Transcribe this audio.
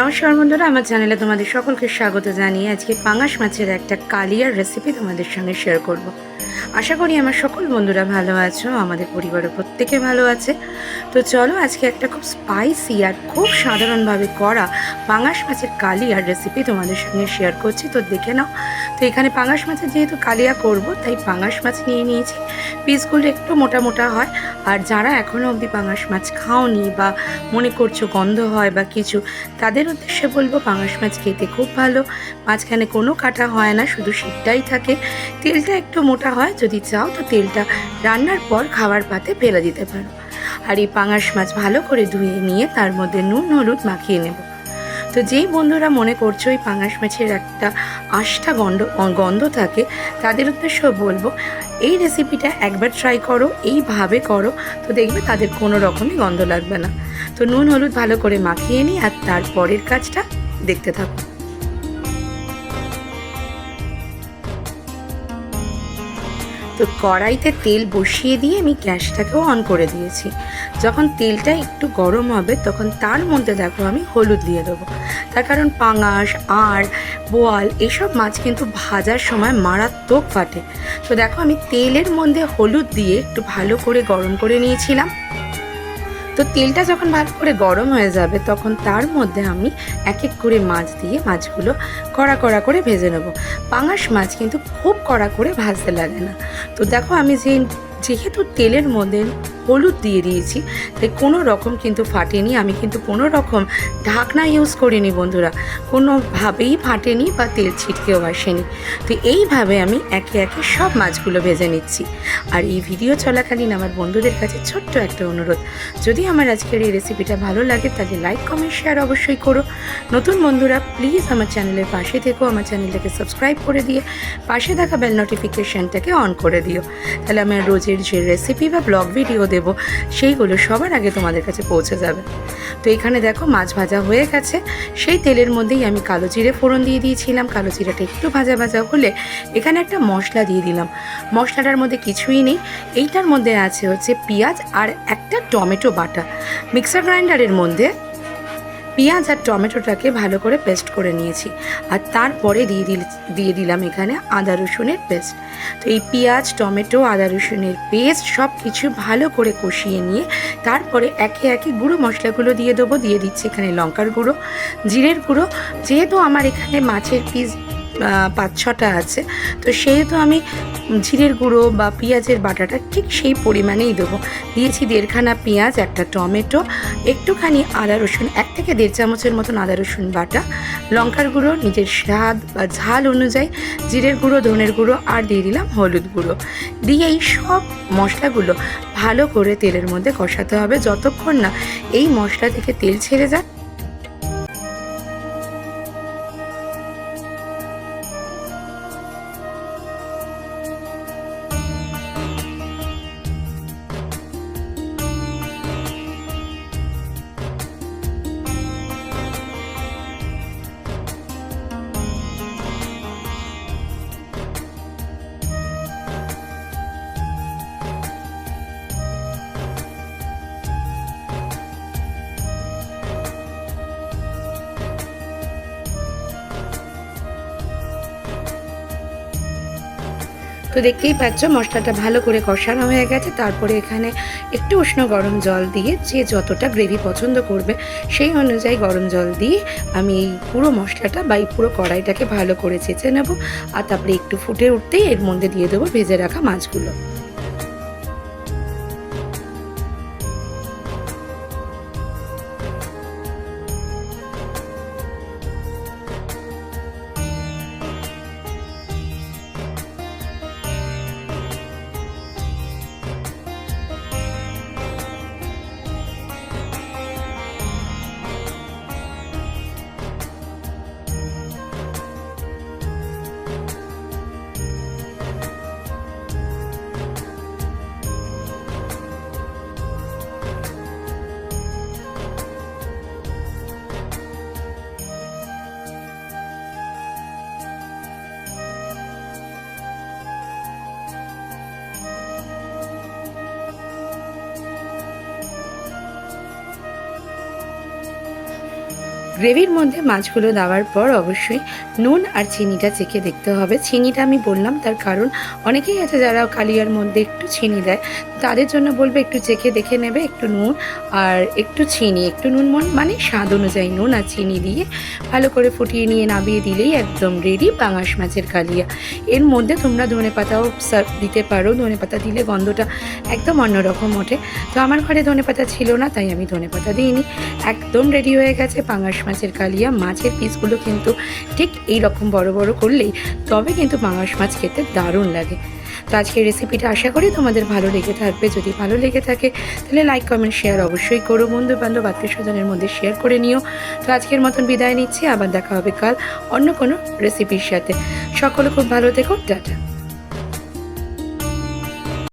নমস্কার বন্ধুরা, আমার চ্যানেলে তোমাদের সকলকে স্বাগত জানিয়ে আজকে পাঙাশ মাছের একটা কালিয়ার রেসিপি তোমাদের সঙ্গে শেয়ার করব। আশা করি আমার সকল বন্ধুরা ভালো আছো, আমাদের পরিবারের প্রত্যেকে ভালো আছে তো চলো আজকে একটা খুব স্পাইসি আর খুব সাধারণভাবে করা পাঙাশ মাছের কালিয়ার রেসিপি তোমাদের সঙ্গে শেয়ার করছি তো দেখে নাও তো এখানে পাঙাশ মাছের যেহেতু কালিয়া করব, তাই পাঙাশ মাছ নিয়ে নিয়েছি। পিসগুলো একটু মোটা মোটা হয়। আর যারা এখনও অবধি পাঙাশ মাছ খাওনি বা মনে করছ গন্ধ হয় বা কিছু, তাদের উদ্দেশ্যে বলব পাঙাশ মাছ খেতে খুব ভালো। মাঝখানে কোনো কাটা হয় না, শুধু শীতটাই থাকে। তেলটা একটু মোটা হয়, যদি চাও তো তেলটা রান্নার পর খাবার পাতে ফেলে দিতে পারো। আর এই পাঙাশ মাছ ভালো করে ধুয়ে নিয়ে তার মধ্যে নুন, হলুদ মাখিয়ে নেব। তো যেই বন্ধুরা মনে করছ ওই পাঙাশ মাছের একটা আষ্টা গন্ধ গন্ধ থাকে, তাদের উদ্দেশ্য বলব, এই রেসিপিটা একবার ট্রাই করো, এইভাবে করো, তো দেখবে তাদের কোনো রকমই গন্ধ লাগবে না। তো নুন, হলুদ ভালো করে মাখিয়ে নিই আর তারপরের কাজটা দেখতে থাকো। তো কড়াইতে তেল বসিয়ে দিয়ে আমি গ্যাসটাকেও অন করে দিয়েছি। যখন তেলটা একটু গরম হবে, তখন তার মধ্যে দেখো আমি হলুদ দিয়ে দেবো। তার কারণ পাঙাশ আর বোয়াল এসব মাছ কিন্তু ভাজার সময় মারাত্মক ফাটে। তো দেখো আমি তেলের মধ্যে হলুদ দিয়ে একটু ভালো করে গরম করে নিয়েছিলাম। তো তেলটা যখন ভালো করে গরম হয়ে যাবে, তখন তার মধ্যে আমি এক এক করে মাছ দিয়ে মাছগুলো কড়া কড়া করে ভেজে নেব। পাঙাশ মাছ কিন্তু খুব কড়া করে ভাজতে লাগে না। তো দেখো আমি যে, যেহেতু তেলের মধ্যে হলুদ দিয়ে দিয়েছি। তাই কোনো রকম কিন্তু ফাটেনি। আমি কিন্তু কোনো রকম ঢাকনা ইউজ করিনি বন্ধুরা। কোনোভাবেই ফাটেনি বা তেল ছিটকেও আসেনি। তো এইভাবে আমি একে একে সব মাছগুলো ভেজে নিচ্ছি। আর এই ভিডিও চলাকালীন আমার বন্ধুদের কাছে ছোট্ট একটা অনুরোধ। যদি আমার আজকের এই রেসিপিটা ভালো লাগে, তাহলে লাইক কমেন্ট শেয়ার অবশ্যই করো। নতুন বন্ধুরা প্লিজ আমার চ্যানেলের পাশে থেকো। আমার চ্যানেলটাকে সাবস্ক্রাইব করে দিয়ে পাশে থাকা বেল নোটিফিকেশানটাকে অন করে দিও। তাহলে আমার রোজের যে রেসিপি বা ব্লগ ভিডিও দেবো সেইগুলো সবার আগে তোমাদের কাছে পৌঁছে যাবে। তো এখানে দেখো মাছ ভাজা হয়ে গেছে। সেই তেলের মধ্যেই আমি কালো জিরে ফোড়ন দিয়ে দিয়েছিলাম। কালো জিরাটা একটু ভাজা ভাজা হলে এখানে একটা মশলা দিয়ে দিলাম। মশলাটার মধ্যে কিছুই নেই। এইটার মধ্যে আছে হচ্ছে পেঁয়াজ আর একটা টমেটো বাটা। মিক্সার গ্রাইন্ডারের মধ্যে পেঁয়াজ আর টমেটোটাকে ভালো করে পেস্ট করে নিয়েছি। আর তারপরে দিয়ে দিল, দিয়ে দিলাম এখানে আদা রসুনের পেস্ট। তো এই পেঁয়াজ, টমেটো, আদা রসুনের পেস্ট সব কিছু ভালো করে কষিয়ে নিয়ে তারপরে একে একে গুঁড়ো মশলাগুলো দিয়ে দেবো। দিয়ে দিচ্ছি এখানে লঙ্কার গুঁড়ো, জিরের গুঁড়ো। যেহেতু আমার এখানে মাছের পিস পাঁচ ছটা আছে। তো সেহেতু আমি জিরের গুঁড়ো বা পেঁয়াজের বাটাটা ঠিক সেই পরিমাণেই দেবো। দিয়েছি দেড়খানা পেঁয়াজ, একটা টমেটো, একটুখানি আদা রসুন, এক থেকে দেড় চামচের মতন আদা রসুন বাটা, লঙ্কার গুঁড়ো, নিজের স্বাদ বা ঝাল অনুযায়ী জিরের গুঁড়ো, ধনের গুঁড়ো, আর দিয়ে দিলাম হলুদ গুঁড়ো। দিয়ে এই সব মশলাগুলো ভালো করে তেলের মধ্যে কষাতে হবে। যতক্ষণ না এই মশলা থেকে তেল ছেড়ে যায় তো দেখতেই পাচ্ছ মশলাটা ভালো করে কষানো হয়ে গেছে। তারপরে এখানে একটু উষ্ণ গরম জল দিয়ে যে যতটা গ্রেভি পছন্দ করবে, সেই অনুযায়ী গরম জল দিয়ে আমি এই পুরো মশলাটা বা এই পুরো কড়াইটাকে ভালো করে চেঁচে নেব। আর তারপরে একটু ফুটে উঠতেই এর মধ্যে দিয়ে দেবো ভেজে রাখা মাছগুলো। গ্রেভির মধ্যে মাছগুলো দেওয়ার পর অবশ্যই নুন আর চিনিটা চেখে দেখতে হবে। চিনিটা আমি বললাম, তার কারণ অনেকেই আছে যারা কালিয়ার মধ্যে একটু চিনি দেয়, তাদের জন্য বলবে একটু চেখে দেখে নেবে, একটু নুন আর একটু চিনি। একটু নুন মন- মানে স্বাদ অনুযায়ী নুন আর চিনি দিয়ে ভালো করে ফুটিয়ে নিয়ে নামিয়ে দিলেই একদম রেডি পাঙাশ মাছের কালিয়া। এর মধ্যে তোমরা ধনে পাতাও সার্ভ দিতে পারো। ধনে পাতা দিলে গন্ধটা একদম অন্যরকম ওঠে। তো আমার ঘরে ধনে পাতা ছিল না, তাই আমি ধনে পাতা দিইনি। একদম রেডি হয়ে গেছে পাঙাশ মাছের কালিয়া, মাছের পিসগুলো কিন্তু ঠিক এই রকম বড় বড় করলেই তবে কিন্তু পাঙাশ মাছ খেতে দারুণ লাগে। তো আজকের রেসিপিটা আশা করি তোমাদের ভালো লেগে থাকবে। যদি ভালো লেগে থাকে, তাহলে লাইক কমেন্ট শেয়ার অবশ্যই করো। বন্ধু বান্ধব আত্মীয় স্বজনের মধ্যে শেয়ার করে নিও। তো আজকের মতন বিদায় নিচ্ছি। আবার দেখা হবে কাল অন্য কোনো রেসিপির সাথে। সকলে খুব ভালো থেকো। টাটা।